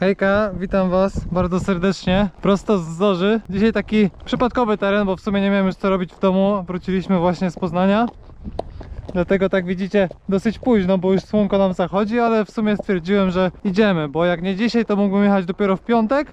Hejka, witam was bardzo serdecznie, prosto z Zorzy. Dzisiaj taki przypadkowy teren, bo w sumie nie miałem już co robić w domu. Wróciliśmy właśnie z Poznania. Dlatego tak widzicie dosyć późno, bo już słonko nam zachodzi, ale w sumie stwierdziłem, że idziemy, bo jak nie dzisiaj, to mógłbym jechać dopiero w piątek.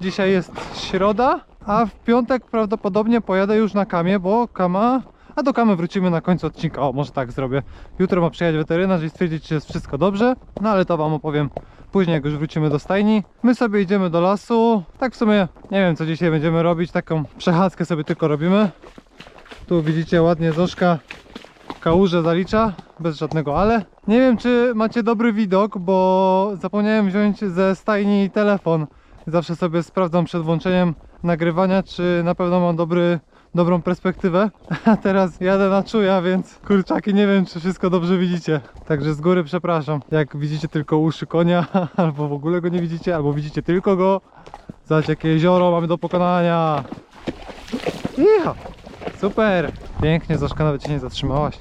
Dzisiaj jest środa, a w piątek prawdopodobnie pojadę już na Kamie, bo Kama... A do Kamy wrócimy na końcu odcinka, o może tak zrobię. Jutro ma przyjechać weterynarz i stwierdzić, czy jest wszystko dobrze, no ale to wam opowiem później, jak już wrócimy do stajni. My sobie idziemy do lasu, tak w sumie nie wiem co dzisiaj będziemy robić, taką przechadzkę sobie tylko robimy. Tu widzicie ładnie Zoszka kałużę zalicza, bez żadnego ale. Nie wiem czy macie dobry widok, bo zapomniałem wziąć ze stajni telefon. Zawsze sobie sprawdzam przed włączeniem nagrywania, czy na pewno mam dobry, dobrą perspektywę. A teraz jadę na czuja, więc kurczaki nie wiem czy wszystko dobrze widzicie. Także z góry przepraszam. Jak widzicie tylko uszy konia, albo w ogóle go nie widzicie, albo widzicie tylko go. Zobaczcie jakie jezioro mamy do pokonania. Iha! Super! Pięknie, Zoszka nawet się nie zatrzymałaś.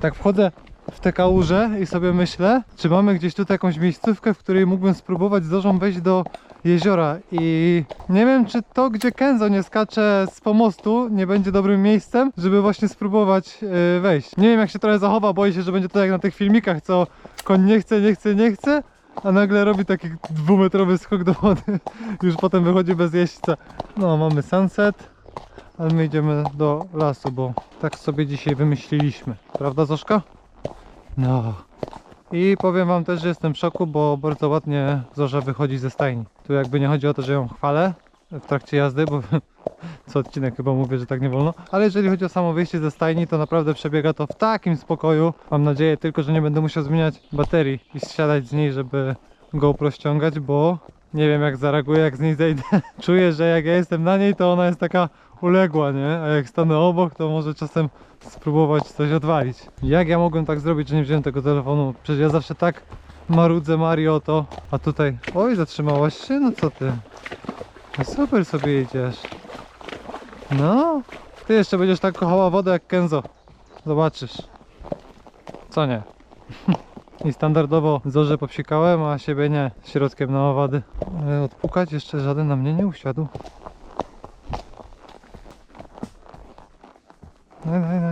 Tak wchodzę w te kałuże i sobie myślę, czy mamy gdzieś tutaj jakąś miejscówkę, w której mógłbym spróbować z Zorzą wejść do jeziora i nie wiem czy to gdzie Kenzo nie skacze z pomostu nie będzie dobrym miejscem, żeby właśnie spróbować yy, wejść. Nie wiem jak się trochę zachowa, boję się, że będzie to jak na tych filmikach, co koń nie chce, nie chce, nie chce, a nagle robi taki dwumetrowy skok do wody, już potem wychodzi bez jeźdźca. No mamy sunset, ale my idziemy do lasu, bo tak sobie dzisiaj wymyśliliśmy. Prawda Zoszka? No. I powiem wam też, że jestem w szoku, bo bardzo ładnie Zorza wychodzi ze stajni. Tu jakby nie chodzi o to, że ją chwalę w trakcie jazdy, bo co odcinek chyba mówię, że tak nie wolno. Ale jeżeli chodzi o samo wyjście ze stajni, to naprawdę przebiega to w takim spokoju. Mam nadzieję tylko, że nie będę musiał zmieniać baterii i zsiadać z niej, żeby GoPro ściągać, bo nie wiem jak zareaguję, jak z niej zejdę. Czuję, że jak ja jestem na niej, to ona jest taka uległa, nie? A jak stanę obok, to może czasem spróbować coś odwalić. Jak ja mogłem tak zrobić, że nie wziąłem tego telefonu? Przecież ja zawsze tak marudzę Mario to, a tutaj... Oj, zatrzymałaś się? No co ty? No super sobie jedziesz. No, ty jeszcze będziesz tak kochała wodę jak Kenzo. Zobaczysz. Co nie? I standardowo zorze popsikałem, a siebie nie. Środkiem na owady. Ale odpukać jeszcze żaden na mnie nie usiadł. Daj, daj, daj.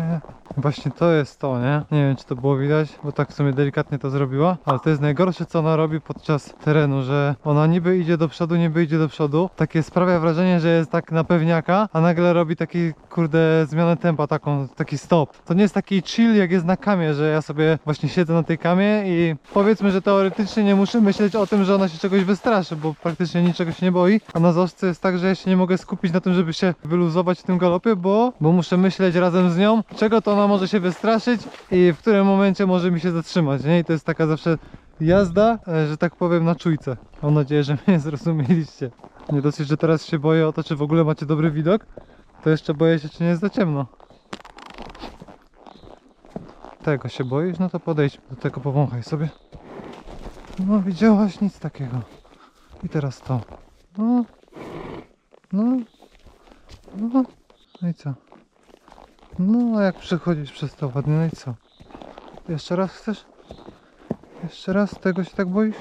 Właśnie to jest to, nie? Nie wiem czy to było widać, bo tak w sumie delikatnie to zrobiła, ale to jest najgorsze co ona robi podczas terenu, że ona niby idzie do przodu, niby idzie do przodu. Takie sprawia wrażenie, że jest tak na pewniaka, a nagle robi taki kurde zmianę tempa, taką, taki stop. To nie jest taki chill jak jest na kamie, że ja sobie właśnie siedzę na tej kamie i powiedzmy, że teoretycznie nie muszę myśleć o tym, że ona się czegoś wystraszy, bo praktycznie niczego się nie boi. A na zoszce jest tak, że ja się nie mogę skupić na tym, żeby się wyluzować w tym galopie, bo, bo muszę myśleć razem z nią, czego to ona może się wystraszyć i w którym momencie może mi się zatrzymać, nie? I to jest taka zawsze jazda, e, że tak powiem, na czujce. Mam nadzieję, że mnie zrozumieliście. Nie dosyć, że teraz się boję o to, czy w ogóle macie dobry widok, to jeszcze boję się, czy nie jest za ciemno. Tego się boisz? No to podejdź do tego, powąchaj sobie. No widziałaś nic takiego. I teraz to. No. No. No. No i co? No, a jak przechodzisz przez to ładnie, no i co? Jeszcze raz chcesz? Jeszcze raz? Tego się tak boisz?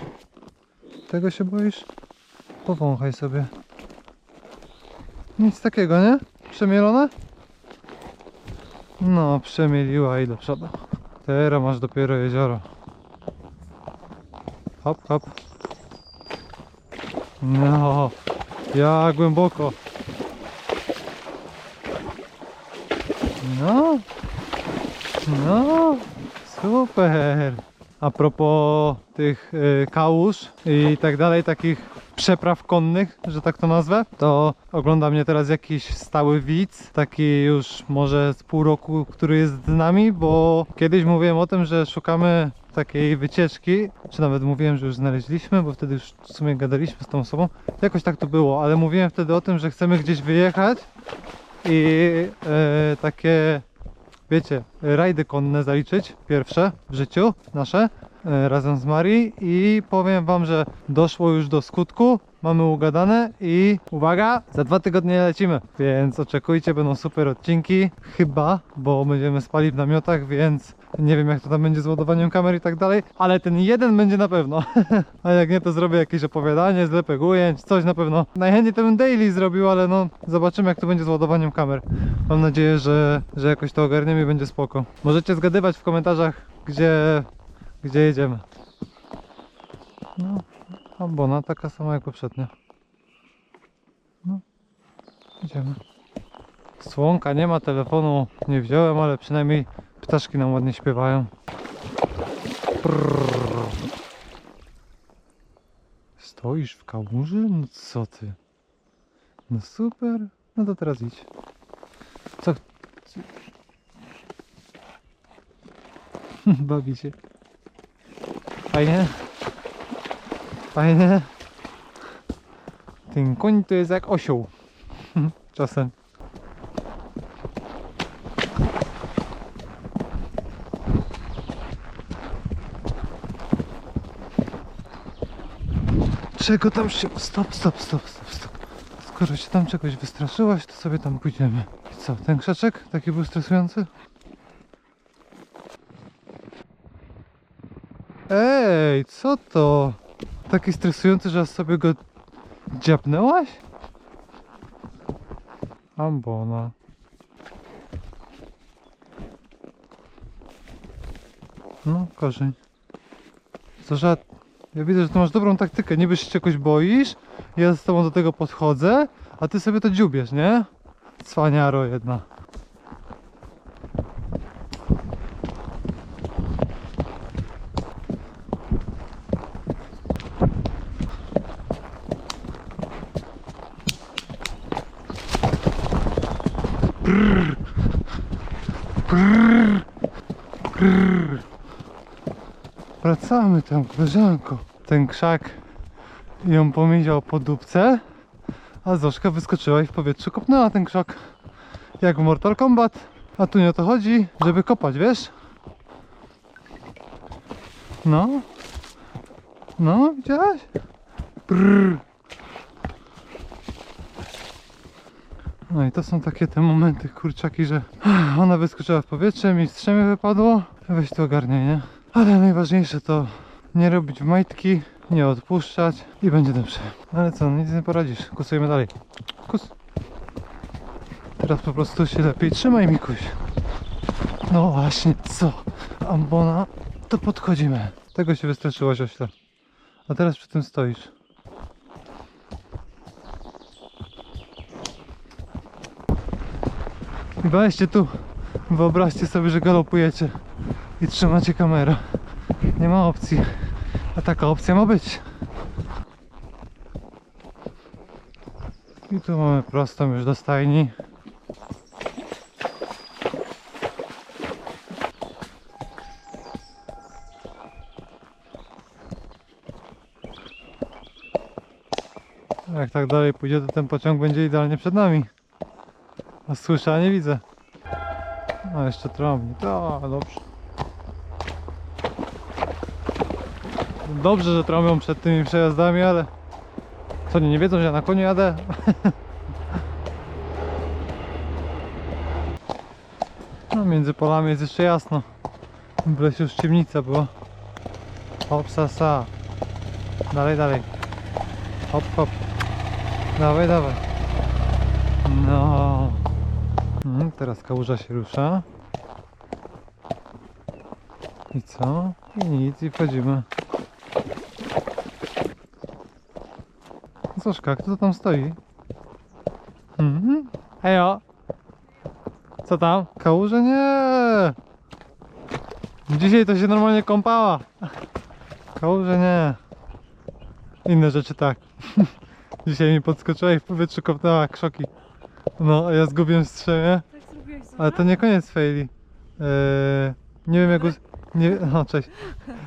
Tego się boisz? Powąchaj sobie. Nic takiego, nie? Przemielone? No, przemieliła i do przodu. Teraz masz dopiero jezioro. Hop, hop. No, ja głęboko. No, no, super. A propos tych y, kałuż i tak dalej, takich przepraw konnych, że tak to nazwę, to ogląda mnie teraz jakiś stały widz, taki już może z pół roku, który jest z nami, bo kiedyś mówiłem o tym, że szukamy takiej wycieczki, czy nawet mówiłem, że już znaleźliśmy, bo wtedy już w sumie gadaliśmy z tą osobą. Jakoś tak to było, ale mówiłem wtedy o tym, że chcemy gdzieś wyjechać i e, takie, wiecie, rajdy konne zaliczyć, pierwsze w życiu nasze, e, razem z Marii i powiem wam, że doszło już do skutku. Mamy ugadane i uwaga, za dwa tygodnie lecimy, więc oczekujcie, będą super odcinki, chyba, bo będziemy spali w namiotach, więc nie wiem jak to tam będzie z ładowaniem kamer i tak dalej, ale ten jeden będzie na pewno, a jak nie to zrobię jakieś opowiadanie, zlepek ujęć, coś na pewno. Najchętniej to bym daily zrobił, ale no zobaczymy jak to będzie z ładowaniem kamer. Mam nadzieję, że, że jakoś to ogarniemy i będzie spoko. Możecie zgadywać w komentarzach, gdzie, gdzie jedziemy. No, ambona taka sama jak poprzednia. No, idziemy. Słonka nie ma, telefonu nie wziąłem, ale przynajmniej ptaszki nam ładnie śpiewają. Prrr. Stoisz w kałuży? No co ty? No super. No to teraz idź. Co? Bawi się. Fajnie? Fajnie? Ten koń to jest jak osioł. Czasem. Czego tam się... Stop, stop, stop, stop, stop. Skoro się tam czegoś wystraszyłaś, to sobie tam pójdziemy. I co, ten krzaczek taki był stresujący? Ej, co to? Taki stresujący, że aż sobie go dziabnęłaś? Ambona. No, korzeń. Co, że ja widzę, że ty masz dobrą taktykę. Niby się czegoś boisz, ja z tobą do tego podchodzę, a ty sobie to dziubiesz, nie? Cwaniaro jedna. Wracamy tam, koleżanko. Ten krzak ją pomiział po dupce, a Zoszka wyskoczyła i w powietrzu kopnęła ten krzak. Jak w Mortal Kombat. A tu nie o to chodzi, żeby kopać, wiesz? No. No, widziałaś? Brrr. No i to są takie te momenty, kurczaki, że ona wyskoczyła w powietrze, mi strzemię wypadło. Weź to ogarniaj, nie? Ale najważniejsze to nie robić majtki, nie odpuszczać i będzie dobrze. Ale co, nic nie poradzisz. Kusujemy dalej. Kus. Teraz po prostu się lepiej trzymaj, Mikuś. No właśnie, co? Ambona, to podchodzimy. Tego się wystraszyłaś, ośle. A teraz przy tym stoisz. I weźcie tu. Wyobraźcie sobie, że galopujecie i trzymacie kamerę. Nie ma opcji. A taka opcja ma być. I tu mamy prostą już do stajni. Jak tak dalej pójdzie, to ten pociąg będzie idealnie przed nami. A słyszę, a nie widzę. A jeszcze trąbnik. To dobrze. Dobrze, że trąbią przed tymi przejazdami, ale co nie, nie wiedzą, że ja na koniu jadę? No między polami jest jeszcze jasno. W już ciemnica była. Hop, sa, sa. Dalej, dalej. Hop, hop. Dawaj, dawaj. No. Mhm, teraz kałuża się rusza. I co? I nic, i wchodzimy. Zoszka, kto tam stoi? Mhm. Hejo! Co tam? Kałuże? Nie! Dzisiaj to się normalnie kąpała. Kałuże nie. Inne rzeczy tak. Dzisiaj mi podskoczyła i w powietrzu kopnęła krzoki. No, a ja zgubiłem strzemię. Tak zrobiłeś? Ale to nie koniec faili. Eee, nie wiem jak us... nie... No, cześć.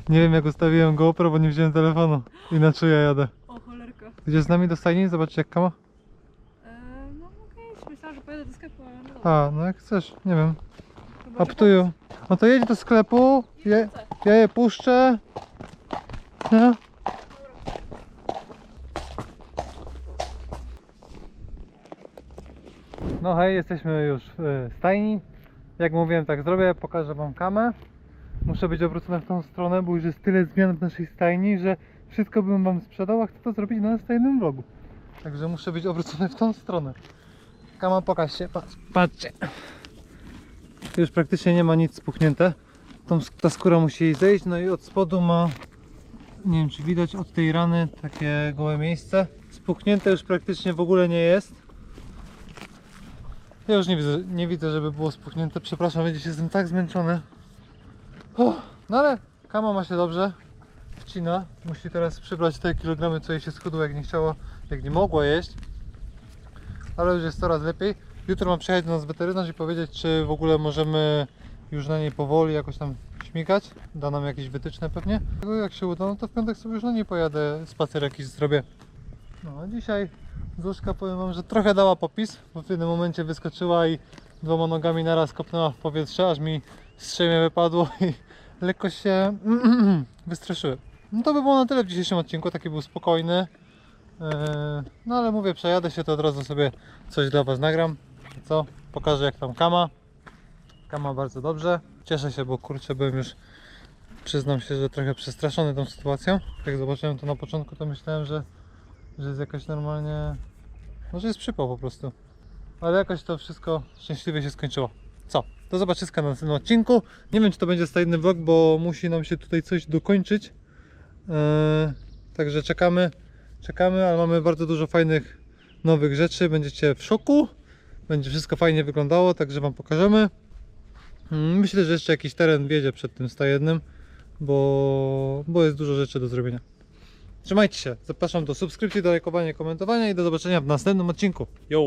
Nie wiem jak ustawiłem GoPro, bo nie wziąłem telefonu. Inaczej ja jadę. O cholerka. Idziesz z nami do stajni? Zobaczyć jak kama? Eee, no okej, myślałam, że pojadę do sklepu, ale no dobra. A, no jak chcesz, nie wiem. Chyba, że Up to you. No to jedź do sklepu, je, ja je puszczę. No. No hej, jesteśmy już w e, stajni. Jak mówiłem, tak zrobię, pokażę wam kamę. Muszę być obrócony w tą stronę, bo już jest tyle zmian w naszej stajni, że wszystko bym wam sprzedał, a chcę to zrobić na stajnym vlogu. Także muszę być obrócony w tą stronę. Kama, pokaż się, patrz, patrzcie. Już praktycznie nie ma nic spuchnięte. Tą, ta skóra musi jej zejść, no i od spodu ma, nie wiem czy widać, od tej rany takie gołe miejsce. Spuchnięte już praktycznie w ogóle nie jest. Ja już nie widzę, nie widzę, żeby było spuchnięte. Przepraszam, widzicie, jestem tak zmęczony. Uff, no ale kama ma się dobrze. Wcina. Musi teraz przybrać te kilogramy, co jej się schudło, jak nie chciała, jak nie mogła jeść. Ale już jest coraz lepiej. Jutro mam przyjechać do nas weterynarz i powiedzieć, czy w ogóle możemy już na niej powoli jakoś tam śmigać. Da nam jakieś wytyczne pewnie. Jak się uda, no to w piątek sobie już na niej pojadę, spacer jakiś zrobię. No a dzisiaj Zuszka powiem wam, że trochę dała popis, bo w jednym momencie wyskoczyła i dwoma nogami naraz kopnęła w powietrze, aż mi strzemię wypadło i lekko się wystraszyłem. No to by było na tyle w dzisiejszym odcinku, taki był spokojny. Eee, No ale mówię, przejadę się, to od razu sobie coś dla was nagram. Co? Pokażę jak tam kama. Kama bardzo dobrze. Cieszę się, bo kurczę byłem już przyznam się, że trochę przestraszony tą sytuacją. Jak zobaczyłem to na początku, to myślałem, że, że jest jakaś normalnie. Może jest przypał po prostu. Ale jakoś to wszystko szczęśliwie się skończyło. Co? Do zobaczyska na następnym odcinku. Nie wiem, czy to będzie stajny vlog, bo musi nam się tutaj coś dokończyć. Eee, także czekamy, czekamy, ale mamy bardzo dużo fajnych nowych rzeczy. Będziecie w szoku. Będzie wszystko fajnie wyglądało, także Wam pokażemy. Mm, Myślę, że jeszcze jakiś teren wiedzie przed tym stajednym, bo, bo jest dużo rzeczy do zrobienia. Trzymajcie się. Zapraszam do subskrypcji, do lajkowania, komentowania i do zobaczenia w następnym odcinku. Yo!